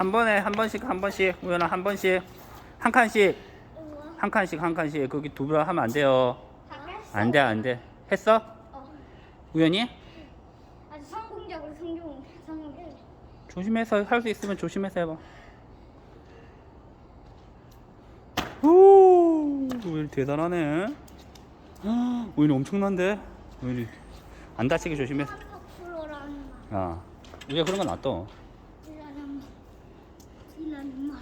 한 번에 한 번씩 한 번씩 우연아 한 번씩 한 칸씩. 한 칸씩 한 칸씩 거기 두 번 하면 안 돼요. 다 깼어. 안돼 안 돼. 했어? 어. 우연히? 아주 성공적으로 성공 성공. 조심해서 할 수 있으면 조심해서 해봐. 오, 우연히 대단하네. 헉, 우연히 엄청난데? 우연히 안 다치게 조심해. 프로라는 말. 아, 우리가 그런 건 놔둬. 你哪儿